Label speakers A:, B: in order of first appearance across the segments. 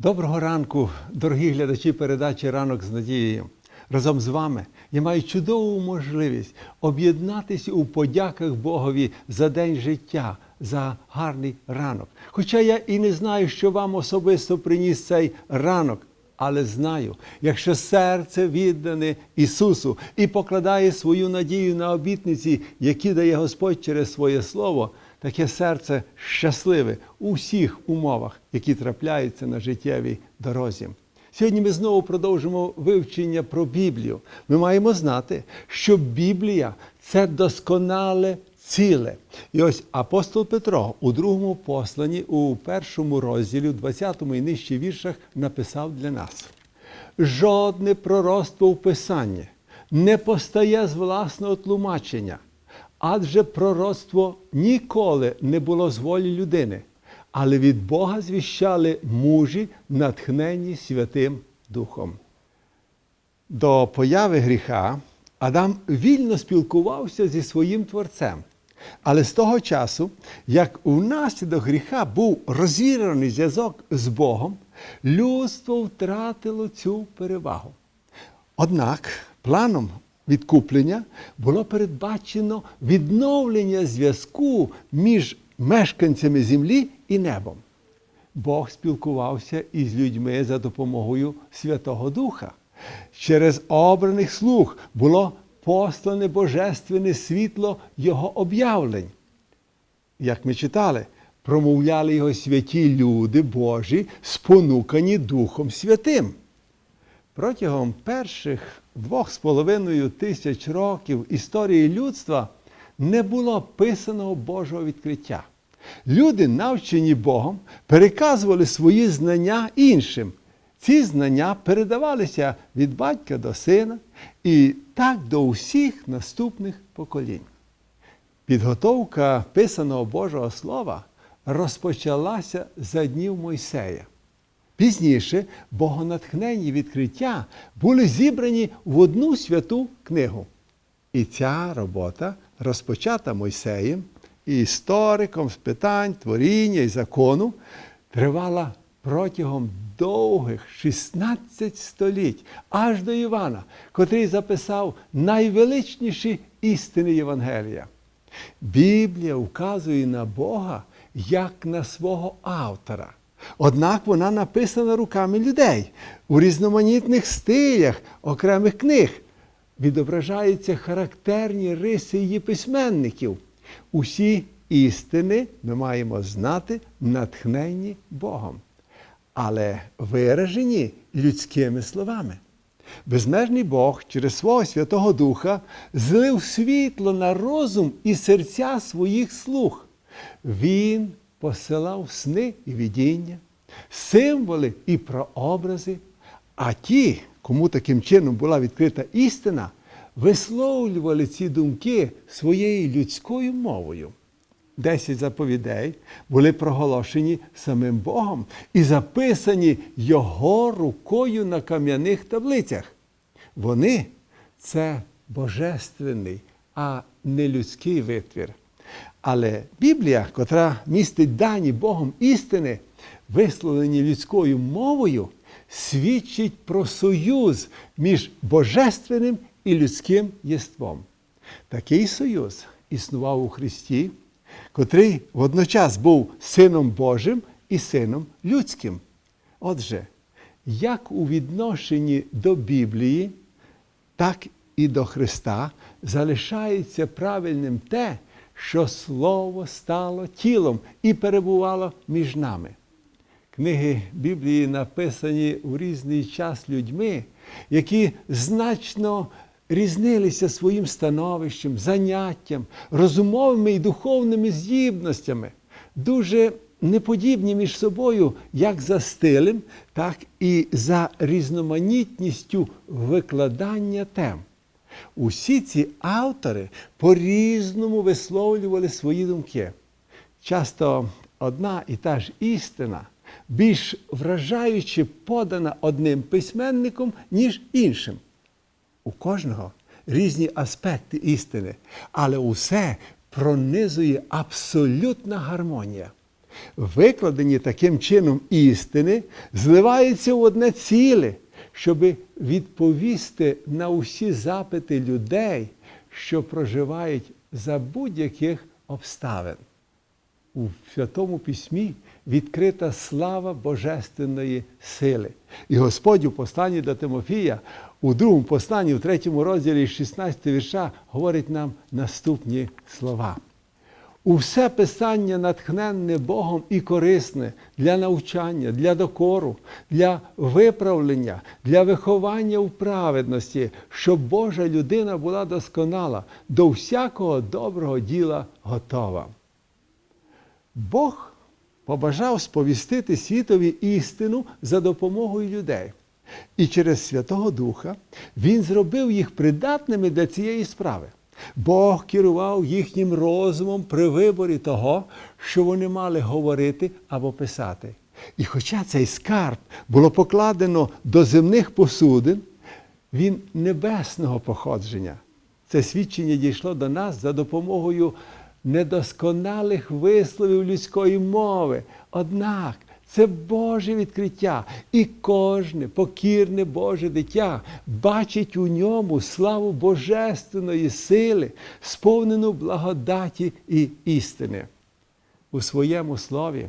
A: Доброго ранку, дорогі глядачі передачі Ранок з надією. Разом з вами я маю чудову можливість об'єднатися у подяках Богові за день життя, за гарний ранок. Хоча я і не знаю, що вам особисто приніс цей ранок, але знаю, якщо серце віддане Ісусу і покладає свою надію на обітниці, які дає Господь через своє Слово, таке серце щасливе у всіх умовах, які трапляються на життєвій дорозі. Сьогодні ми знову продовжимо вивчення про Біблію. Ми маємо знати, що Біблія це досконале ціле. І ось апостол Петро у другому посланні, у першому розділі, у 20 і нижчі віршах, написав для нас: жодне пророцтво в Писанні не постає з власного тлумачення, адже пророцтво ніколи не було з волі людини, але від Бога звіщали мужі, натхнені Святим Духом. До появи гріха Адам вільно спілкувався зі своїм Творцем. Але з того часу, як внаслідок гріха був розірваний зв'язок з Богом, людство втратило цю перевагу. Однак планом відкуплення було передбачено відновлення зв'язку між мешканцями землі і небом. Бог спілкувався із людьми за допомогою Святого Духа. Через обраних слуг було послане божественне світло Його об'явлень. Як ми читали, промовляли його святі люди Божі, спонукані Духом Святим. Протягом перших двох з половиною тисяч років історії людства не було писаного Божого відкриття. Люди, навчені Богом, переказували свої знання іншим. Ці знання передавалися від батька до сина і так до усіх наступних поколінь. Підготовка писаного Божого Слова розпочалася за днів Мойсея. Пізніше богонатхненні відкриття були зібрані в одну святу книгу. І ця робота, розпочата Мойсеєм і істориком з питань творіння і закону, тривала протягом довгих 16 століть, аж до Івана, котрий записав найвеличніші істини Євангелія. Біблія вказує на Бога як на свого автора. Однак вона написана руками людей у різноманітних стилях окремих книг. Відображаються характерні риси її письменників. Усі істини ми маємо знати, натхненні Богом, але виражені людськими словами. Безмежний Бог через свого Святого Духа злив світло на розум і серця своїх слуг. Він посилав сни і видіння, символи і прообрази, а ті, кому таким чином була відкрита істина, висловлювали ці думки своєю людською мовою. Десять заповідей були проголошені самим Богом і записані Його рукою на кам'яних таблицях. Вони це божественний, а не людський витвір. Але Біблія, котра містить дані Богом істини, висловлені людською мовою, свідчить про союз між божественним і людським єством. Такий союз існував у Христі, котрий водночас був Сином Божим і Сином людським. Отже, як у відношенні до Біблії, так і до Христа залишається правильним те, що Слово стало тілом і перебувало між нами. Книги Біблії написані у різний час людьми, які значно різнилися своїм становищем, заняттям, розумовими і духовними здібностями, дуже неподібні між собою як за стилем, так і за різноманітністю викладання тем. Усі ці автори по-різному висловлювали свої думки. Часто одна і та ж істина більш вражаюче подана одним письменником, ніж іншим. У кожного різні аспекти істини, але усе пронизує абсолютна гармонія. Викладені таким чином істини зливаються в одне ціле, щоб відповісти на усі запити людей, що проживають за будь-яких обставин. У Святому Письмі відкрита слава Божественної сили. І Господь у посланні до Тимофія, у другому посланні, у третьому розділі 16 вірша, говорить нам наступні слова. Усе писання натхненне Богом і корисне для навчання, для докору, для виправлення, для виховання в праведності, щоб Божа людина була досконала, до всякого доброго діла готова. Бог побажав сповістити світові істину за допомогою людей. І через Святого Духа Він зробив їх придатними для цієї справи. Бог керував їхнім розумом при виборі того, що вони мали говорити або писати. І хоча цей скарб було покладено до земних посудин, він небесного походження. Це свідчення дійшло до нас за допомогою недосконалих висловів людської мови. Однак це Боже відкриття, і кожне покірне Боже дитя бачить у ньому славу Божественної сили, сповнену благодаті і істини. У своєму слові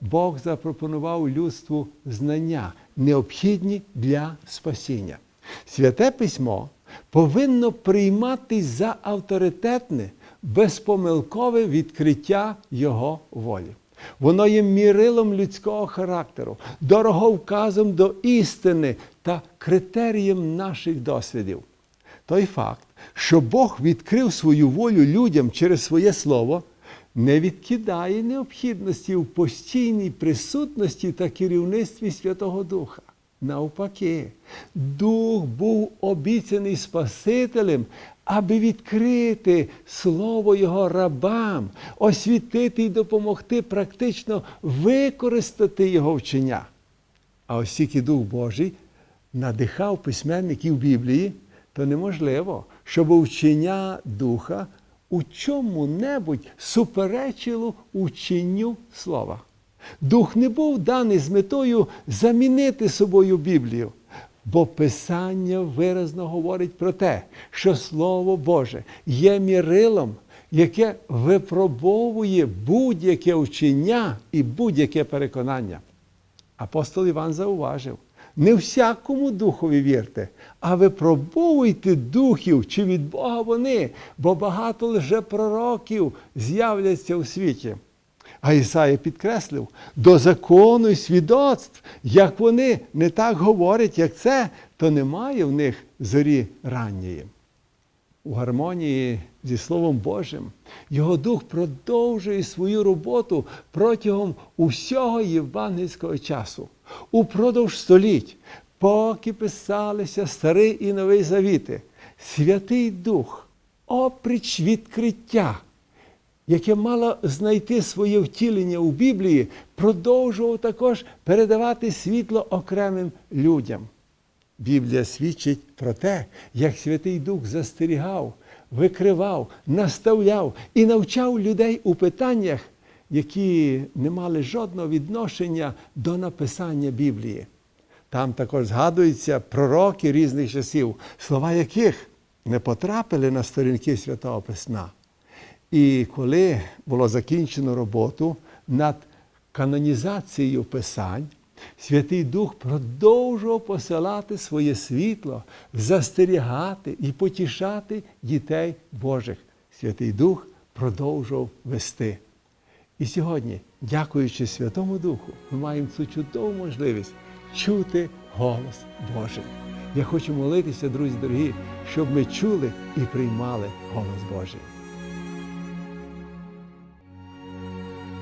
A: Бог запропонував людству знання, необхідні для спасіння. Святе письмо повинно прийматись за авторитетне, безпомилкове відкриття Його волі. Воно є мірилом людського характеру, дороговказом до істини та критерієм наших досвідів. Той факт, що Бог відкрив свою волю людям через своє слово, не відкидає необхідності в постійній присутності та керівництві Святого Духа. Навпаки, Дух був обіцяний Спасителем, аби відкрити Слово Його рабам, освітити і допомогти практично використати Його вчення. А оскільки Дух Божий надихав письменників Біблії, то неможливо, щоб вчення Духа у чому-небудь суперечило ученню Слова. Дух не був даний з метою замінити собою Біблію, бо Писання виразно говорить про те, що Слово Боже є мірилом, яке випробовує будь-яке вчення і будь-яке переконання. Апостол Іван зауважив, не всякому духові вірте, а випробовуйте духів, чи від Бога вони, бо багато лжепророків з'являться у світі. А Ісая підкреслив, до закону і свідоцтв, як вони не так говорять, як це, то немає в них зорі ранньої. У гармонії зі Словом Божим Його Дух продовжує свою роботу протягом усього євангельського часу, упродовж століть, поки писалися Старий і Новий Завіти, Святий Дух, опріч відкриття яке мало знайти своє втілення у Біблії, продовжував також передавати світло окремим людям. Біблія свідчить про те, як Святий Дух застерігав, викривав, наставляв і навчав людей у питаннях, які не мали жодного відношення до написання Біблії. Там також згадуються пророки різних часів, слова яких не потрапили на сторінки Святого Письма. І коли було закінчено роботу над канонізацією Писань, Святий Дух продовжував посилати своє світло, застерігати і потішати дітей Божих. Святий Дух продовжував вести. І сьогодні, дякуючи Святому Духу, ми маємо цю чудову можливість чути голос Божий. Я хочу молитися, друзі дорогі, щоб ми чули і приймали голос Божий.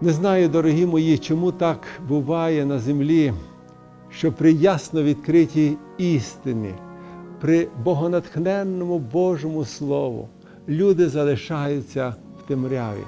A: Не знаю, дорогі мої, чому так буває на землі, що при ясно відкритій істині, при богонатхненному Божому Слову люди залишаються в темряві.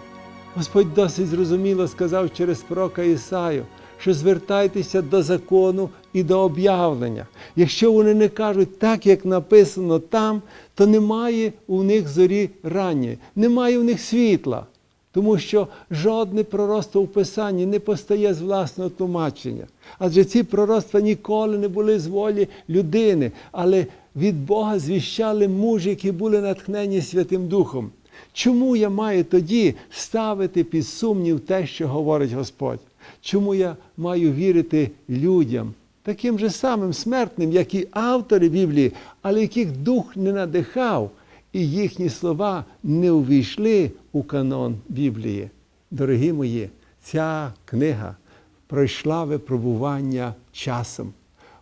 A: Господь досить зрозуміло сказав через пророка Ісаю, що звертайтеся до закону і до об'явлення. Якщо вони не кажуть так, як написано там, то немає у них зорі ранньої, немає у них світла. Тому що жодне пророцтво в Писанні не постає з власного тлумачення. Адже ці пророцтва ніколи не були з волі людини, але від Бога звіщали мужі, які були натхнені Святим Духом. Чому я маю тоді ставити під сумнів те, що говорить Господь? Чому я маю вірити людям, таким же самим смертним, як і автори Біблії, але яких дух не надихав, і їхні слова не увійшли у канон Біблії? Дорогі мої, ця книга пройшла випробування часом.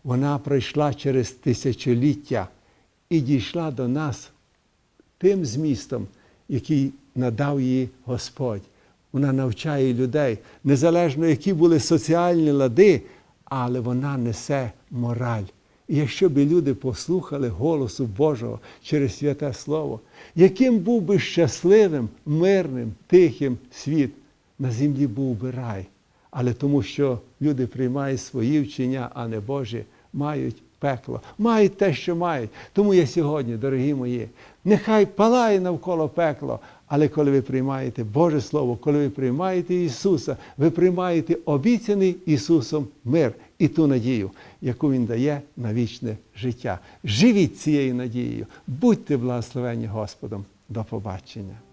A: Вона пройшла через тисячоліття і дійшла до нас тим змістом, який надав її Господь. Вона навчає людей, незалежно які були соціальні лади, але вона несе мораль. І якщо б люди послухали голосу Божого через святе Слово, яким був би щасливим, мирним, тихим світ, на землі був би рай. Але тому, що люди приймають свої вчення, а не Божі, мають пекло, мають те, що мають. Тому я сьогодні, дорогі мої, нехай палає навколо пекло, але коли ви приймаєте Боже Слово, коли ви приймаєте Ісуса, ви приймаєте обіцяний Ісусом мир і ту надію, яку Він дає на вічне життя. Живіть цією надією, будьте благословені Господом. До побачення.